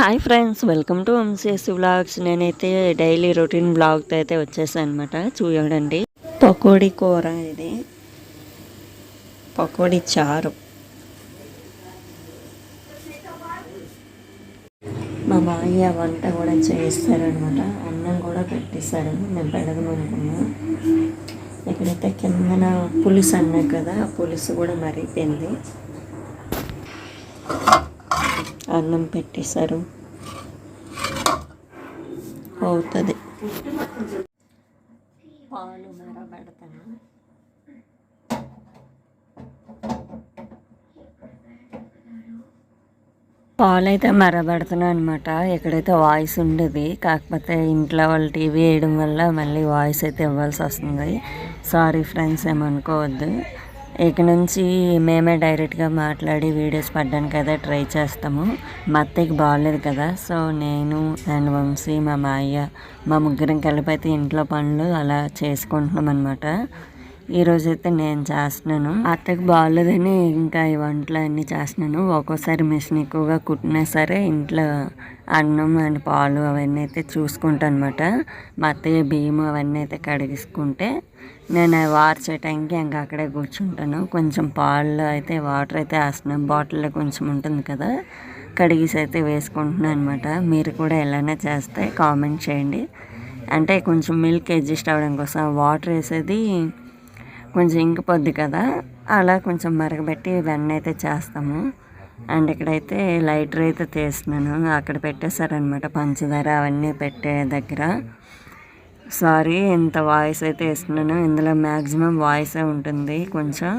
Hi friends welcome to MCS blogs నేనైతే daily routine బ్లాగ్తో అయితే వచ్చేసాను అనమాట చూడండి. పకోడీ కూర ఇది. పకోడీ చారు. మా మాయ వంట కూడా చేస్తారనమాట అన్నం కూడా పెట్టేశారు. నేను పెడదామనుకున్నా. ఇక్కడైతే కిందన పులుసు అన్నా కదా ఆ పులుసు కూడా మరిగిపోయింది. అన్నం పెట్టేశారు. అవుతుంది. పాలు మరబెడతాను పాలు అయితే మరబెడుతున్నాను అనమాట ఎక్కడైతే వాయిస్ ఉండేది కాకపోతే ఇంట్లో వాళ్ళు టీవీ వేయడం వల్ల మళ్ళీ వాయిస్ అయితే ఇవ్వాల్సి వస్తుంది. సారీ ఫ్రెండ్స్ ఏమనుకోవద్దు. ఇక నుంచి మేమే డైరెక్ట్గా మాట్లాడి వీడియోస్ పడ్డానికి అయితే ట్రై చేస్తాము. మా అత్తయ్యకి బాగాలేదు కదా సో నేను అండ్ వంశీ మా మాయ్య మా ముగ్గురం కలిపి అయితే ఇంట్లో పనులు అలా చేసుకుంటున్నాం అనమాట ఈరోజు అయితే నేను చేస్తున్నాను. అత్తకి బాగాలేదని ఇంకా ఈ వంటలు అన్నీ చేస్తున్నాను. ఒక్కోసారి మిషన్ ఎక్కువగా కుట్టినా సరే ఇంట్లో అన్నం అండ్ పాలు అవన్నీ అయితే చూసుకుంటాను అనమాట మా అత్తయ్య బియ్యం అవన్నీ అయితే కడిగించుకుంటే నేను వార్చే టైంకి ఇంకా అక్కడే కూర్చుంటాను. కొంచెం పాలు అయితే వాటర్ అయితే వేస్తున్నాను. బాటిల్లో కొంచెం ఉంటుంది కదా కడిగేసి అయితే వేసుకుంటున్నాను అనమాట మీరు కూడా ఎలానే చేస్తే కామెంట్ చేయండి. అంటే కొంచెం మిల్క్ అడ్జస్ట్ అవ్వడం కోసం వాటర్ వేసేది కొంచెం ఇంకిపోద్ది కదా అలా కొంచెం మరగబెట్టి వెన్న అయితే చేస్తాము. అండ్ ఇక్కడైతే లైటర్ అయితే తీస్తున్నాను. అక్కడ పెట్టేశారనమాట పంచదార అవన్నీ పెట్టే దగ్గర. సారీ ఇంత వాయిస్ అయితే వేస్తున్నాను ఇందులో మ్యాక్సిమం వాయిసే ఉంటుంది. కొంచెం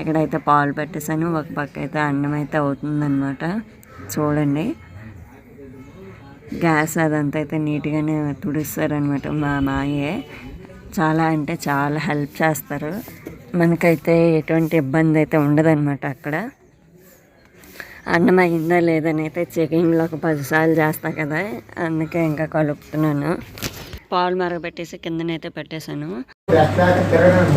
ఇక్కడైతే పాలు పెట్టేశాను ఒక పక్క అయితే అన్నం అయితే అవుతుందన్నమాట. చూడండి. గ్యాస్ అదంతా అయితే నీట్గానే తుడుస్తారనమాట మా మాయే. చాలా అంటే చాలా హెల్ప్ చేస్తారు. మనకైతే ఎటువంటి ఇబ్బంది అయితే ఉండదన్నమాట అక్కడ. అన్నం అయిందా లేదని అయితే చెకింగ్లో ఒక పదిసార్లు చేస్తా కదా. అందుకే ఇంకా కలుపుతున్నాను. పాలు మరగబెట్టేసి కిందనైతే పెట్టేశాను రెస్టారెంట్ తిరగడం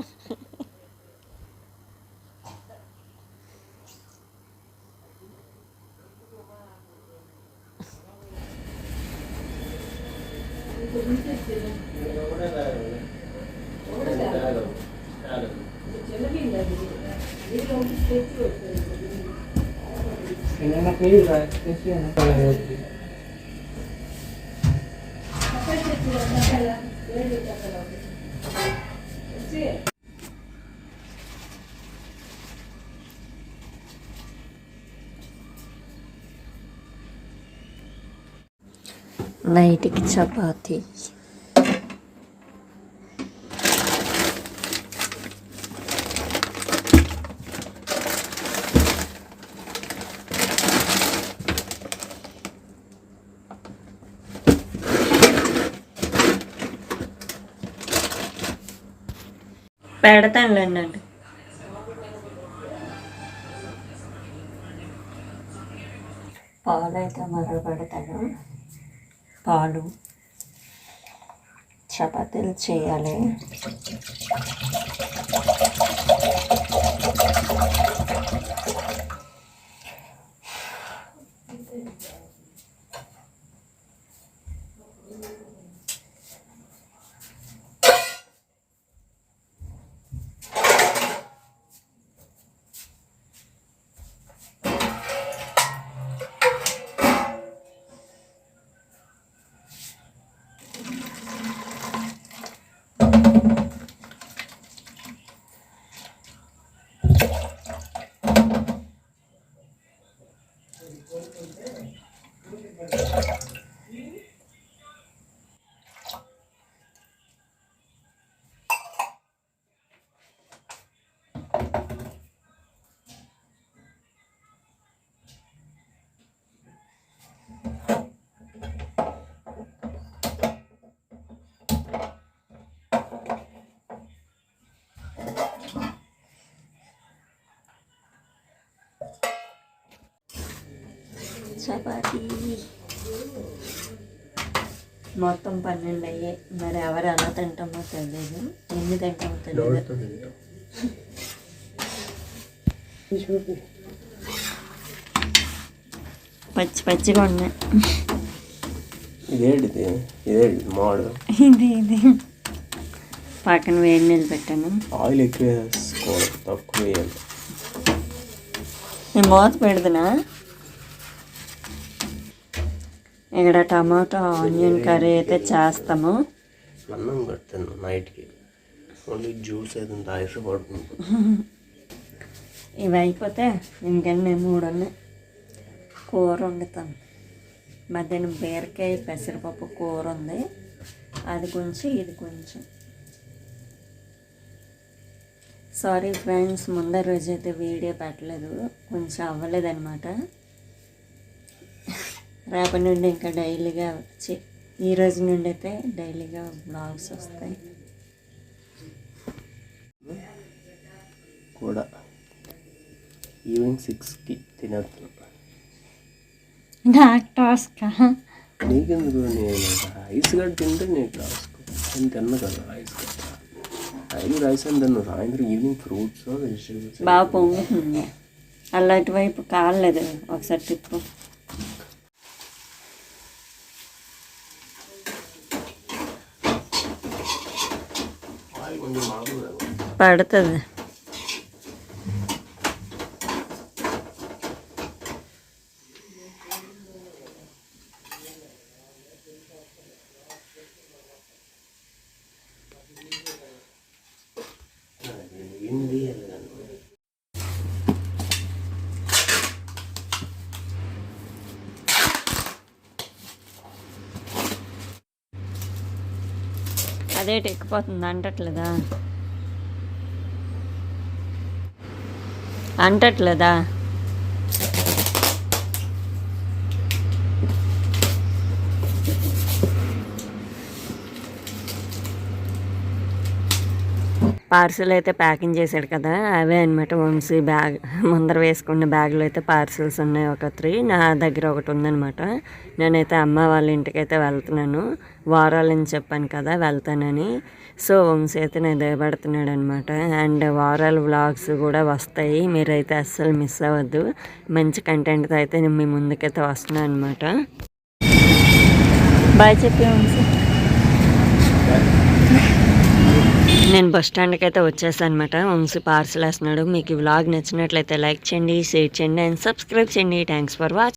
ఉంది రెస్టారెంట్ లేక చెప్పను అలాగే తిరిగి పోయి పోయి రాయదారా నాయదారంటే నైట్కి చపాతి పెడతానులేండి అండి పాలు అయితే మరలు పెడతాను పాలు చపాతీలు చేయాలి. చపాతీ. మొత్తం పన్నెండు అయ్యాయి. మరి ఎవరు ఎలా తింటామో తెలియదు ఎన్ని తింటామో తెలియదు పచ్చి పచ్చిగా ఉన్నాయి. ఇదేంటిది? ఇదేంటి మాడు ఇది ఇది. పక్కన వేడి నీళ్ళు పెట్టాను. ఆయిల్ ఎక్కువ తక్కువ వేయాలి. నేను మూత పెడుతున్నా. ఇక్కడ టమాటో ఆనియన్ కర్రీ అయితే చేస్తాము. అన్నం కట్టాను నైట్కి. ఓన్లీ జ్యూస్ అయితే తాగితే పడుతుంది. ఇవి అయిపోతే ఇంకెన్ని మూడు ఉన్నాయి కూర వండుతాను మధ్యాహ్నం బీరకాయ పెసరపప్పు కూర ఉంది. అది కొంచెం ఇది కొంచెం. సారీ ఫ్రెండ్స్ ముందర రోజు అయితే వీడియో పెట్టలేదు. కొంచెం అవ్వలేదన్నమాట. రేపటి నుండి ఇంకా డైలీగా వచ్చి ఈ రోజు నుండి అయితే డైలీగా బ్లాగ్స్ వస్తాయి. కూడా ఈవినింగ్ సిక్స్కి తినేస్తాను నాకు టాస్క్? నీకెందుకు నేను? రైస్ గడ్డ తింటే నీకు రాసుకో నేను తిన్న కదా రైస్ గడ్డ డైలీ రైస్ అని తిన్నాను సాయంత్రం ఈవినింగ్ ఫ్రూట్స్ వెజిటేబుల్స్ బాగా పొంగుతుంది అలాంటి వైపు కాలేదు ఒకసారి తిప్పు ఆయిల్ కొంచెం మాకు పడుతుంది అదేటి ఎక్కిపోతుంది అంటట్లేదా? అంటట్లేదా? పార్సిల్ అయితే ప్యాకింగ్ చేశాడు కదా అవే అనమాట వంశీ బ్యాగ్. ముందర వేసుకున్న బ్యాగ్లో అయితే పార్సిల్స్ ఉన్నాయి ఒక త్రీ. నా దగ్గర ఒకటి ఉందనమాట నేనైతే అమ్మ వాళ్ళ ఇంటికి అయితే వెళ్తున్నాను. వారాలని చెప్పాను కదా వెళ్తానని. సో వంశీ అయితే నేను దయపడుతున్నాడు అనమాట అండ్ వారాల వ్లాగ్స్ కూడా వస్తాయి. మీరైతే అస్సలు మిస్ అవ్వద్దు. మంచి కంటెంట్తో అయితే నేను మీ ముందుకైతే వస్తున్నాను అనమాట బాయ్ చెప్పి వంశీ. నేను బస్ స్టాండ్కి అయితే వచ్చేసాను అనమాట వంశీ పార్సల్ వేస్తున్నాడు. మీకు ఈ వ్లాగ్ నచ్చినట్లయితే లైక్ చేయండి షేర్ చేయండి అండ్ సబ్స్క్రైబ్ చేయండి. Thanks for watch